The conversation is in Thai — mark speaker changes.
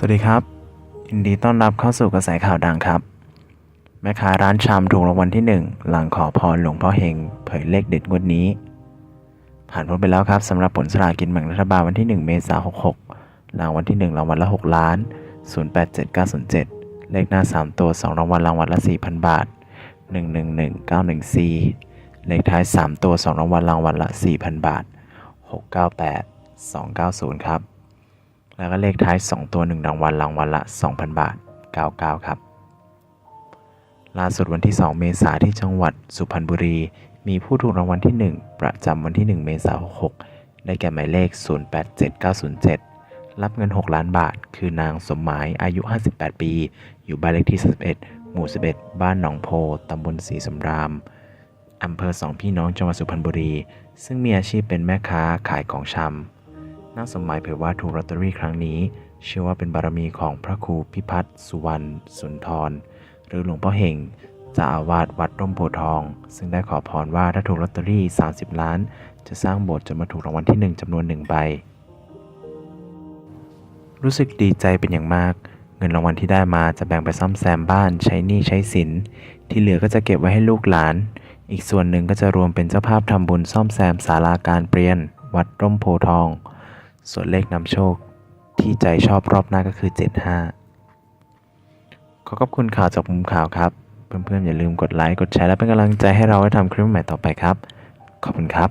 Speaker 1: สวัสดีครับยินดีต้อนรับเข้าสู่กระแสข่าวดังครับ แม่ค้าร้านชามถูกรางวัลที่ 1 หลังขอพรหลวงพ่อเฮงเผยเลขเด็ดงวดนี้ ผ่านพ้นไปแล้วครับสำหรับผลสลากกินแบ่งรัฐบาลวันที่ 1 เมษายน66รางวัลที่ 1 รางวัลละ 6 ล้าน 087907 เลขหน้า 3 ตัว 2 รางวัลรางวัลละ 4,000 บาท 111914 เลขท้าย 3 ตัว 2 รางวัลรางวัลละ 4,000 บาท 698 290 ครับ แล้วก็เลขท้าย 2 ตัว 1 รางวัลรางวัลละ 2,000 บาท 99 ครับ ล่าสุดวันที่ 2 เมษาที่จังหวัดสุพรรณบุรี มีผู้ถูกรางวัลที่ 1 ประจำวันที่ 1 เมษายน66ได้แก่หมายเลข 087907 รับเงิน 6 ล้านบาท คือนางสมหมายอายุ 58 ปี อยู่บ้านเลขที่11หมู่ 11 บ้านหนองโพตำบลศรีสำรามอำเภอสองพี่น้องจังหวัดสุพรรณบุรี ซึ่งมีอาชีพเป็นแม่ค้าขายของชำ นางสมหมายเผยว่าถูกลอตเตอรี่ครั้งนี้ เชื่อว่าเป็นบารมีของพระครูพิพัฒน์สุวรรณสุนทร หรือหลวงพ่อเฮงจ้าอาวาสวัดร่มโพทอง ซึ่งได้ขอพรว่าถ้าถูกลอตเตอรี่ 30 ล้าน จะสร้างโบสถ์จนมาถูกรางวัลที่ 1จำนวนหนึ่งใบ รู้สึกดีใจเป็นอย่างมาก เงินรางวัลที่ได้มาจะแบ่งไปซ่อมแซมบ้านใช้หนี้ใช้สิน ที่เหลือก็จะเก็บไว้ให้ลูกหลาน อีกส่วนหนึ่งก็จะรวมเป็นเจ้าภาพทำบุญซ่อมแซมศาลาการเปลี่ยน วัดร่มโพทอง ส่วนเลขนำโชคที่ใจชอบรอบหน้าก็คือ 75 ขอขอบคุณข่าวจากมุมข่าวครับ เพื่อนๆอย่าลืมกดไลค์ กดแชร์และเป็นกำลังใจให้เราได้ทำคลิปใหม่ต่อไปครับ ขอบคุณครับ